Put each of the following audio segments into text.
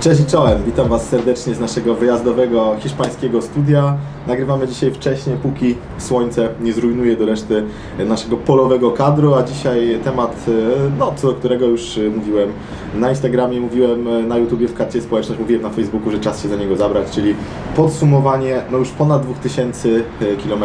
Cześć i czołem, witam Was serdecznie z naszego wyjazdowego hiszpańskiego studia. Nagrywamy dzisiaj wcześniej, póki słońce nie zrujnuje do reszty naszego polowego kadru, a dzisiaj temat, e, no, co do którego już e, mówiłem na Instagramie, mówiłem e, na YouTubie, w karcie społeczność, mówiłem na Facebooku, że czas się za niego zabrać, czyli podsumowanie no już ponad 2000 km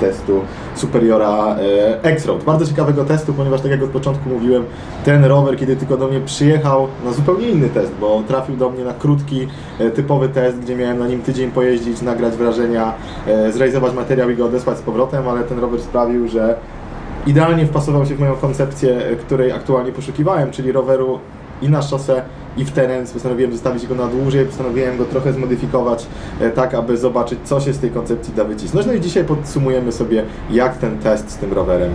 testu Superiora X-Road. Bardzo ciekawego testu, ponieważ tak jak od początku mówiłem, ten rower, kiedy tylko do mnie przyjechał na zupełnie inny test, bo trafił do mnie na krótki, e, typowy test, gdzie miałem na nim tydzień pojeździć, nagrać wrażenia, e, zrealizować materiał i go odesłać z powrotem, ale ten rower sprawił, że idealnie wpasował się w moją koncepcję, e, której aktualnie poszukiwałem, czyli roweru i na szosę, i w teren. Postanowiłem zostawić go na dłużej, postanowiłem go trochę zmodyfikować, tak aby zobaczyć, co się z tej koncepcji da wycisnąć. No i dzisiaj podsumujemy sobie, jak ten test z tym rowerem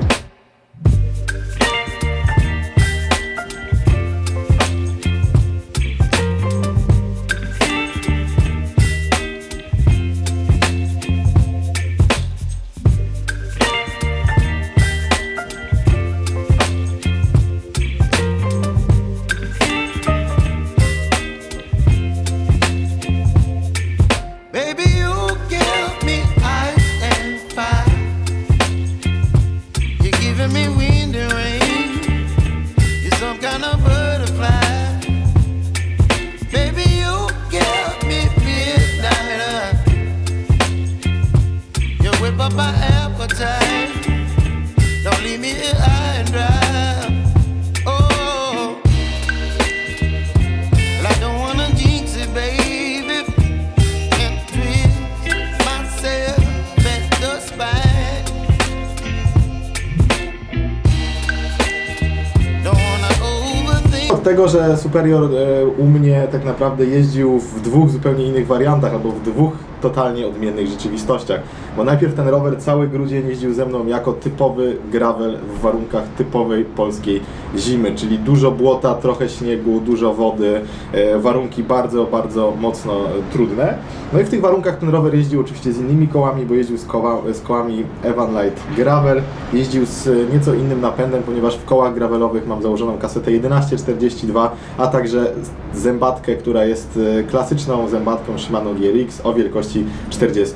tego, że Superior e, u mnie tak naprawdę jeździł w dwóch zupełnie innych wariantach, albo w dwóch totalnie odmiennych rzeczywistościach. Bo najpierw ten rower cały grudzień jeździł ze mną jako typowy gravel w warunkach typowej polskiej zimy, czyli dużo błota, trochę śniegu, dużo wody, e, warunki bardzo, bardzo mocno trudne. No i w tych warunkach ten rower jeździł oczywiście z innymi kołami, bo jeździł z, koła, z kołami Evan Light Gravel, jeździł z nieco innym napędem, ponieważ w kołach gravelowych mam założoną kasetę 1142, a także zębatkę, która jest e, klasyczną zębatką Shimano GRX o wielkości 40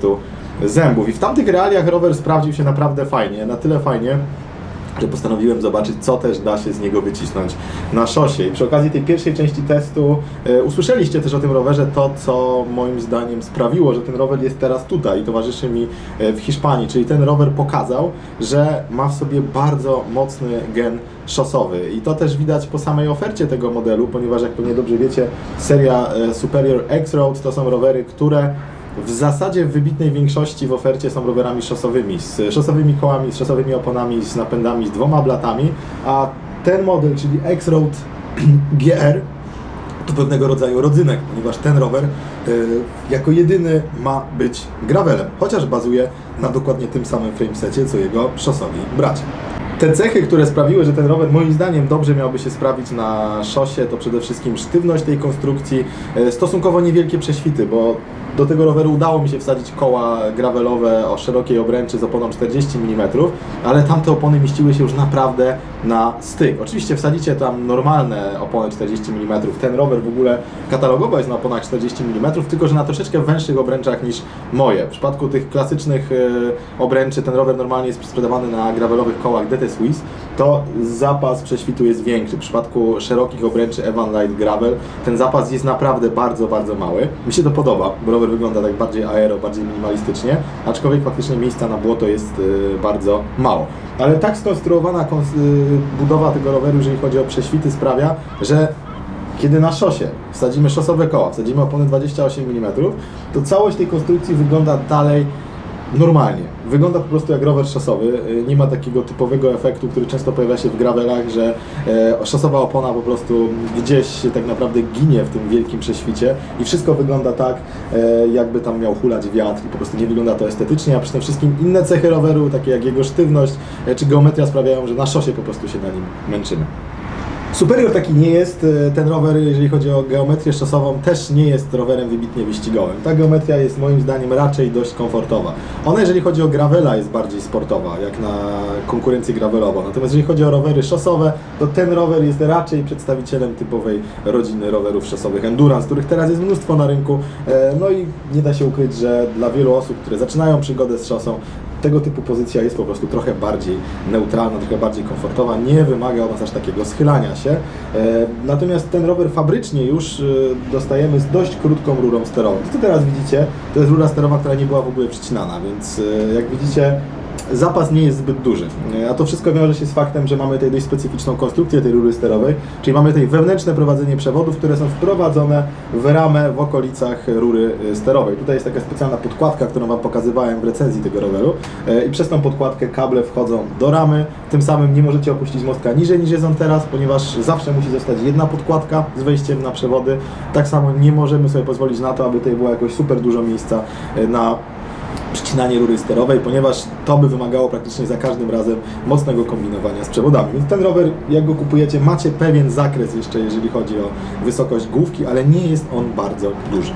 zębów. I w tamtych realiach rower sprawdził się naprawdę fajnie, na tyle fajnie, że postanowiłem zobaczyć, co też da się z niego wycisnąć na szosie. I przy okazji tej pierwszej części testu e, usłyszeliście też o tym rowerze to, co moim zdaniem sprawiło, że ten rower jest teraz tutaj i towarzyszy mi e, w Hiszpanii. Czyli ten rower pokazał, że ma w sobie bardzo mocny gen szosowy. I to też widać po samej ofercie tego modelu, ponieważ jak pewnie dobrze wiecie, seria e, Superior X-Road to są rowery, które w zasadzie w wybitnej większości w ofercie są rowerami szosowymi, z szosowymi kołami, z szosowymi oponami, z napędami, z dwoma blatami, a ten model, czyli X-Road GR, to pewnego rodzaju rodzynek, ponieważ ten rower y, jako jedyny ma być gravelem, chociaż bazuje na dokładnie tym samym framesecie, co jego szosowi bracia. Te cechy, które sprawiły, że ten rower moim zdaniem dobrze miałby się sprawić na szosie, to przede wszystkim sztywność tej konstrukcji, e, stosunkowo niewielkie prześwity, bo do tego roweru udało mi się wsadzić koła gravelowe o szerokiej obręczy z oponą 40 mm, ale tamte opony mieściły się już naprawdę na styk. Oczywiście wsadzicie tam normalne opony 40 mm, ten rower w ogóle katalogowo jest na oponach 40 mm, tylko że na troszeczkę węższych obręczach niż moje. W przypadku tych klasycznych e, obręczy ten rower normalnie jest sprzedawany na gravelowych kołach DT Swiss, to zapas prześwitu jest większy. W przypadku szerokich obręczy Evan Light Gravel ten zapas jest naprawdę bardzo, bardzo mały. Mi się to podoba, bo rower wygląda tak bardziej aero, bardziej minimalistycznie, aczkolwiek faktycznie miejsca na błoto jest y, bardzo mało. Ale tak skonstruowana kons- y, budowa tego roweru, jeżeli chodzi o prześwity, sprawia, że kiedy na szosie wsadzimy szosowe koła, wsadzimy opony 28 mm, to całość tej konstrukcji wygląda dalej normalnie. Wygląda po prostu jak rower szosowy. Y, Nie ma takiego typowego efektu, który często pojawia się w gravelach, że e, szosowa opona po prostu gdzieś tak naprawdę ginie w tym wielkim prześwicie i wszystko wygląda tak, e, jakby tam miał hulać wiatr i po prostu nie wygląda to estetycznie, a przy tym wszystkim inne cechy roweru, takie jak jego sztywność e, czy geometria sprawiają, że na szosie po prostu się na nim męczymy. Superior taki nie jest. e, Ten rower, jeżeli chodzi o geometrię szosową, też nie jest rowerem wybitnie wyścigowym. Ta geometria jest moim zdaniem raczej dość komfortowa. Ona, jeżeli chodzi o gravela, jest bardziej sportowa, jak na konkurencję gravelową. Natomiast jeżeli chodzi o rowery szosowe, to ten rower jest raczej przedstawicielem typowej rodziny rowerów szosowych Endurance, których teraz jest mnóstwo na rynku. E, No i nie da się ukryć, że dla wielu osób, które zaczynają przygodę z szosą, tego typu pozycja jest po prostu trochę bardziej neutralna, trochę bardziej komfortowa, nie wymaga od nas aż takiego schylania się. E, Natomiast ten rower fabrycznie już e, dostajemy z dość krótką rurą sterową. To co teraz widzicie, to jest rura sterowa, która nie była w ogóle przycinana, więc e, jak widzicie zapas nie jest zbyt duży. E, A to wszystko wiąże się z faktem, że mamy tutaj dość specyficzną konstrukcję tej rury sterowej, czyli mamy tutaj wewnętrzne prowadzenie przewodów, które są wprowadzone w ramę w okolicach rury e, sterowej. Tutaj jest taka specjalna podkładka, którą Wam pokazywałem w recenzji tego roweru E, i przez tą podkładkę kable wchodzą do ramy, tym samym nie możecie opuścić mostka niżej niż jest on teraz, ponieważ zawsze musi zostać jedna podkładka z wejściem na przewody. Tak samo nie możemy sobie pozwolić na to, aby tutaj było jakoś super dużo miejsca na przycinanie rury sterowej, ponieważ to by wymagało praktycznie za każdym razem mocnego kombinowania z przewodami. Więc ten rower, jak go kupujecie, macie pewien zakres jeszcze, jeżeli chodzi o wysokość główki, ale nie jest on bardzo duży.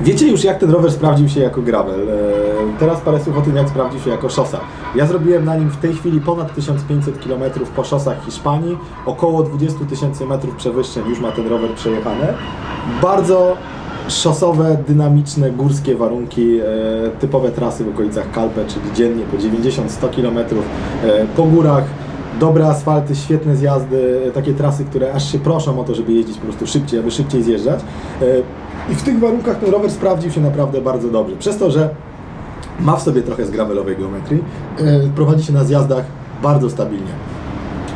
Wiecie już, jak ten rower sprawdził się jako gravel. Eee, Teraz parę słów o tym, jak sprawdził się jako szosa. Ja zrobiłem na nim w tej chwili ponad 1500 km po szosach Hiszpanii. Około 20 tysięcy metrów przewyższeń już ma ten rower przejechane. Bardzo szosowe, dynamiczne, górskie warunki, e, typowe trasy w okolicach Kalpe, czyli dziennie po 90-100 km e, po górach. Dobre asfalty, świetne zjazdy, e, takie trasy, które aż się proszą o to, żeby jeździć po prostu szybciej, aby szybciej zjeżdżać. I w tych warunkach ten rower sprawdził się naprawdę bardzo dobrze. Przez to, że ma w sobie trochę z gravelowej geometrii, prowadzi się na zjazdach bardzo stabilnie.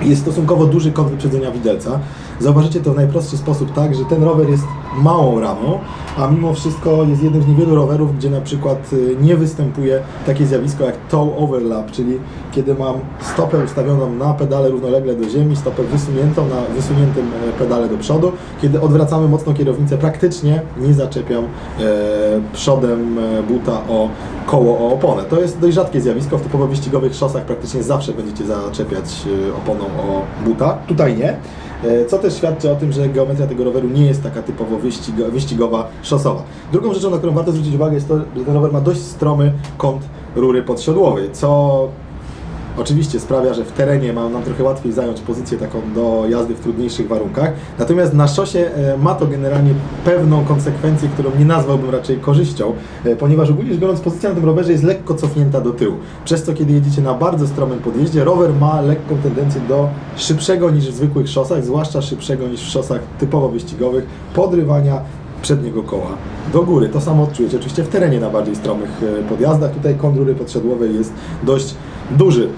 Jest stosunkowo duży kąt wyprzedzenia widelca. Zauważycie to w najprostszy sposób tak, że ten rower jest małą ramą, a mimo wszystko jest jednym z niewielu rowerów, gdzie na przykład y, nie występuje takie zjawisko jak toe overlap, czyli kiedy mam stopę ustawioną na pedale równolegle do ziemi, stopę wysuniętą na wysuniętym e, pedale do przodu. Kiedy odwracamy mocno kierownicę, praktycznie nie zaczepiam e, przodem e, buta o koło, o oponę. To jest dość rzadkie zjawisko. W typowo wyścigowych szosach praktycznie zawsze będziecie zaczepiać e, oponą o buta. Tutaj nie. E, Co też świadczy o tym, że geometria tego roweru nie jest taka typowo wyścigo, wyścigowa, szosowa. Drugą rzeczą, na którą warto zwrócić uwagę jest to, że ten rower ma dość stromy kąt rury podsiodłowej, co oczywiście sprawia, że w terenie ma nam trochę łatwiej zająć pozycję taką do jazdy w trudniejszych warunkach. Natomiast na szosie e, ma to generalnie pewną konsekwencję, którą nie nazwałbym raczej korzyścią, e, ponieważ ogólnie rzecz biorąc pozycja na tym rowerze jest lekko cofnięta do tyłu. Przez co kiedy jedziecie na bardzo stromym podjeździe, rower ma lekką tendencję do szybszego niż w zwykłych szosach, zwłaszcza szybszego niż w szosach typowo wyścigowych, podrywania przedniego koła do góry. To samo odczujecie oczywiście w terenie na bardziej stromych e, podjazdach. Tutaj kąt rury podsiodłowej jest dość duży.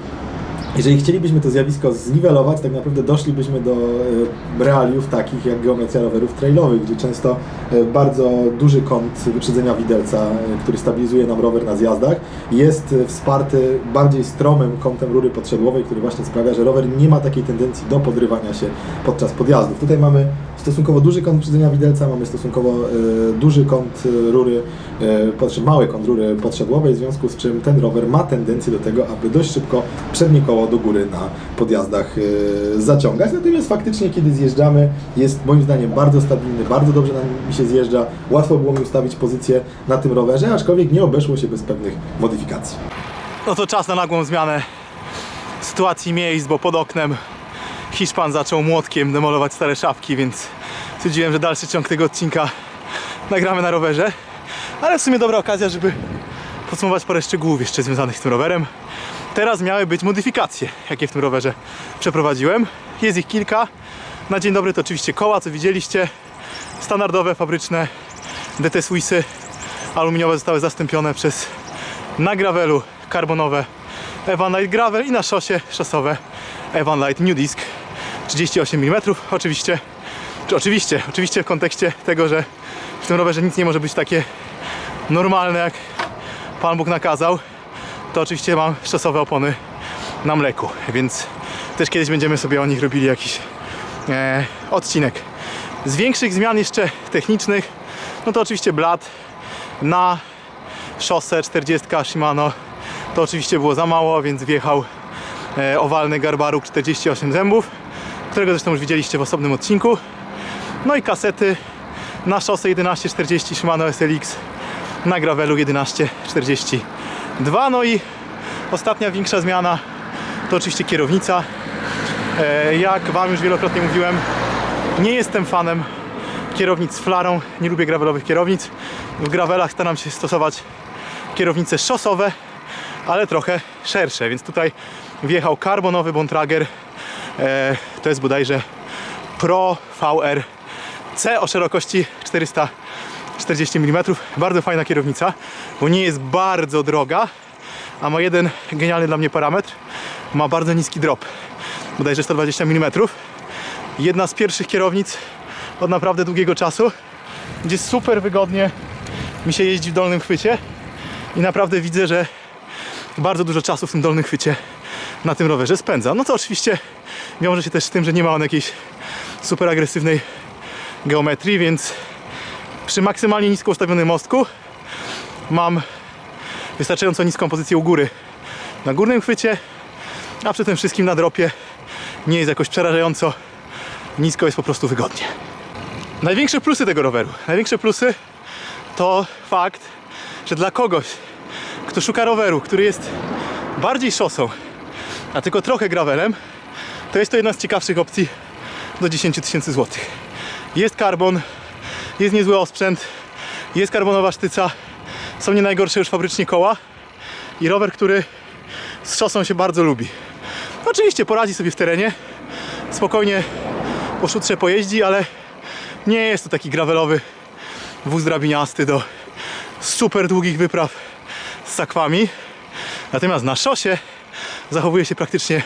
Jeżeli chcielibyśmy to zjawisko zniwelować, tak naprawdę doszlibyśmy do e, realiów takich jak geometria rowerów trailowych, gdzie często e, bardzo duży kąt wyprzedzenia widelca, który stabilizuje nam rower na zjazdach, jest wsparty bardziej stromym kątem rury podsiodłowej, który właśnie sprawia, że rower nie ma takiej tendencji do podrywania się podczas podjazdów. Tutaj mamy stosunkowo duży kąt wyprzedzenia widelca, mamy stosunkowo e, duży kąt e, rury, podszy- mały kąt rury podsiodłowej, w związku z czym ten rower ma tendencję do tego, aby dość szybko przednie koło do góry na podjazdach zaciągać. Natomiast faktycznie, kiedy zjeżdżamy, jest moim zdaniem bardzo stabilny, bardzo dobrze nim się zjeżdża. Łatwo było mi ustawić pozycję na tym rowerze, aczkolwiek nie obeszło się bez pewnych modyfikacji. No to czas na nagłą zmianę sytuacji miejsc, bo pod oknem Hiszpan zaczął młotkiem demolować stare szafki, więc stwierdziłem, że dalszy ciąg tego odcinka nagramy na rowerze. Ale w sumie dobra okazja, żeby podsumować parę szczegółów jeszcze związanych z tym rowerem. Teraz miały być modyfikacje, jakie w tym rowerze przeprowadziłem. Jest ich kilka. Na dzień dobry to oczywiście koła, co widzieliście. Standardowe, fabryczne DT Swissy aluminiowe zostały zastąpione przez na gravelu karbonowe Evan Light Gravel i na szosie szosowe Evan Light New Disc 38 mm oczywiście. Czy oczywiście, oczywiście w kontekście tego, że w tym rowerze nic nie może być takie normalne jak Pan Bóg nakazał to oczywiście mam szosowe opony na mleku więc też kiedyś będziemy sobie o nich robili jakiś e, odcinek. Z większych zmian jeszcze technicznych no to oczywiście blat na szosę 40 Shimano. To oczywiście było za mało, więc wjechał e, owalny Garbaruk 48 zębów. Którego zresztą już widzieliście w osobnym odcinku. No i kasety na szosę 1140 Shimano SLX, na gravelu 1142. No i ostatnia większa zmiana to oczywiście kierownica. E, Jak Wam już wielokrotnie mówiłem, nie jestem fanem kierownic z flarą, nie lubię gravelowych kierownic. W gravelach staram się stosować kierownice szosowe, ale trochę szersze, więc tutaj wjechał karbonowy Bontrager. E, to jest bodajże Pro VR C o szerokości 440 mm. Bardzo fajna kierownica, bo nie jest bardzo droga, a ma jeden genialny dla mnie parametr. Ma bardzo niski drop, bodajże 120 mm. Jedna z pierwszych kierownic od naprawdę długiego czasu, gdzie super wygodnie mi się jeździ w dolnym chwycie i naprawdę widzę, że bardzo dużo czasu w tym dolnym chwycie na tym rowerze spędza. No to oczywiście wiąże się też z tym, że nie ma on jakiejś super agresywnej geometrii, więc przy maksymalnie nisko ustawionym mostku mam wystarczająco niską pozycję u góry na górnym chwycie, a przy tym wszystkim na dropie nie jest jakoś przerażająco nisko, jest po prostu wygodnie. Największe plusy tego roweru, największe plusy to fakt, że dla kogoś, kto szuka roweru, który jest bardziej szosą, a tylko trochę gravelem, to jest to jedna z ciekawszych opcji do 10 tysięcy złotych. Jest karbon, jest niezły osprzęt, jest karbonowa sztyca, są nie najgorsze już fabrycznie koła i rower, który z szosą się bardzo lubi. Oczywiście poradzi sobie w terenie, spokojnie po szutrze pojeździ, ale nie jest to taki gravelowy wóz drabiniasty do super długich wypraw z sakwami. Natomiast na szosie zachowuje się praktycznie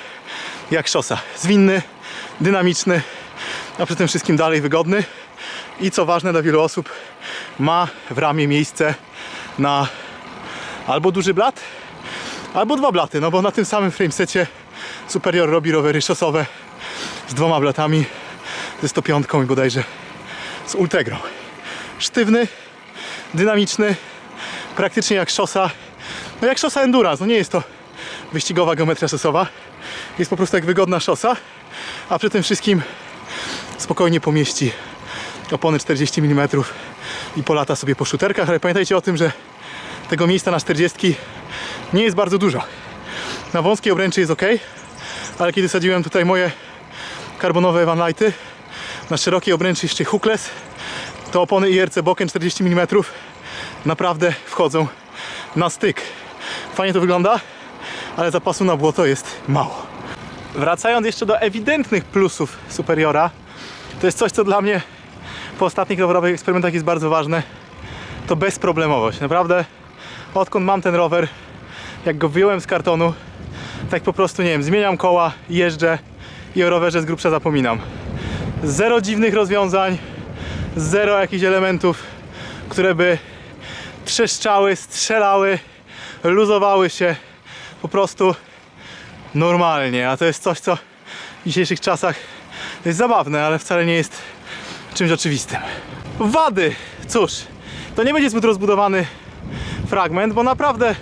jak szosa. Zwinny, dynamiczny, a przy tym wszystkim dalej wygodny. I co ważne dla wielu osób, ma w ramie miejsce na albo duży blat, albo dwa blaty, no bo na tym samym framesecie Superior robi rowery szosowe z dwoma blatami, ze 105 i bodajże z Ultegrą. Sztywny, dynamiczny, praktycznie jak szosa, no jak szosa Endurance, no nie jest to wyścigowa geometria szosowa, jest po prostu jak wygodna szosa, a przy tym wszystkim spokojnie pomieści opony 40 mm i polata sobie po szuterkach, ale pamiętajcie o tym, że tego miejsca na 40 nie jest bardzo dużo. Na wąskiej obręczy jest ok, ale kiedy sadziłem tutaj moje karbonowe Van Lighty na szerokiej obręczy jeszcze hookless, to opony IRC Boken 40 mm naprawdę wchodzą na styk. Fajnie to wygląda, ale zapasu na błoto jest mało. Wracając jeszcze do ewidentnych plusów Superiora, to jest coś, co dla mnie po ostatnich rowerowych eksperymentach jest bardzo ważne. To bezproblemowość. Naprawdę, odkąd mam ten rower, jak go wyjąłem z kartonu, tak po prostu, nie wiem, zmieniam koła, jeżdżę i o rowerze z grubsza zapominam. Zero dziwnych rozwiązań, zero jakichś elementów, które by trzeszczały, strzelały, luzowały się po prostu normalnie, a to jest coś, co w dzisiejszych czasach jest zabawne, ale wcale nie jest czymś oczywistym. Wady! Cóż, to nie będzie zbyt rozbudowany fragment, bo naprawdę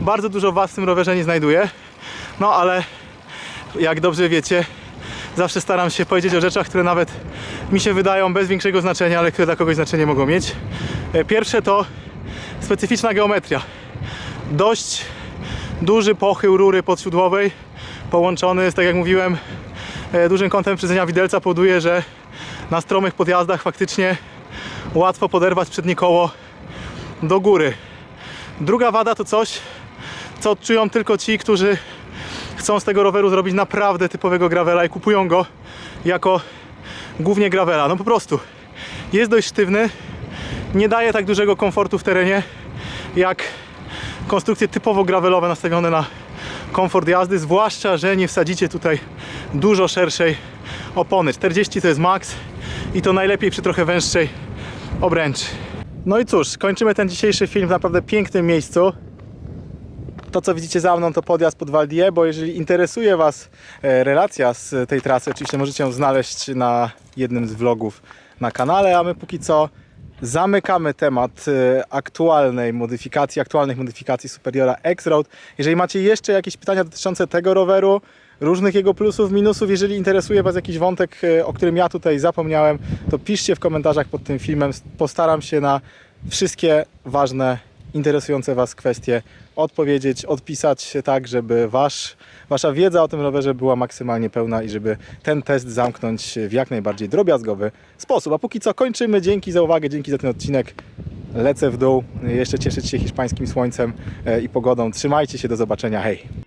bardzo dużo wad w tym rowerze nie znajduję. No ale jak dobrze wiecie, zawsze staram się powiedzieć o rzeczach, które nawet mi się wydają bez większego znaczenia, ale które dla kogoś znaczenie mogą mieć. E, Pierwsze to specyficzna geometria. Dość duży pochył rury podsiódłowej połączony z, tak jak mówiłem, e, dużym kątem wyprzedzenia widelca powoduje, że na stromych podjazdach faktycznie łatwo poderwać przednie koło do góry. Druga wada to coś, co odczują tylko ci, którzy chcą z tego roweru zrobić naprawdę typowego gravela i kupują go jako głównie gravela. No po prostu jest dość sztywny, nie daje tak dużego komfortu w terenie jak konstrukcje typowo gravelowe nastawione na komfort jazdy, zwłaszcza, że nie wsadzicie tutaj dużo szerszej opony. 40 to jest max i to najlepiej przy trochę węższej obręczy. No i cóż, kończymy ten dzisiejszy film w naprawdę pięknym miejscu. To, co widzicie za mną, to podjazd pod Val bo jeżeli interesuje Was e, relacja z tej trasy, oczywiście możecie ją znaleźć na jednym z vlogów na kanale, a my póki co zamykamy temat e, aktualnej modyfikacji, aktualnych modyfikacji Superiora X-Road. Jeżeli macie jeszcze jakieś pytania dotyczące tego roweru różnych jego plusów, minusów. Jeżeli interesuje Was jakiś wątek, e, o którym ja tutaj zapomniałem, to piszcie w komentarzach pod tym filmem. Postaram się na wszystkie ważne, interesujące Was kwestie odpowiedzieć, odpisać tak, żeby wasz, Wasza wiedza o tym rowerze była maksymalnie pełna i żeby ten test zamknąć w jak najbardziej drobiazgowy sposób. A póki co kończymy. Dzięki za uwagę, dzięki za ten odcinek. Lecę w dół, jeszcze cieszyć się hiszpańskim słońcem e, i pogodą. Trzymajcie się, do zobaczenia, hej!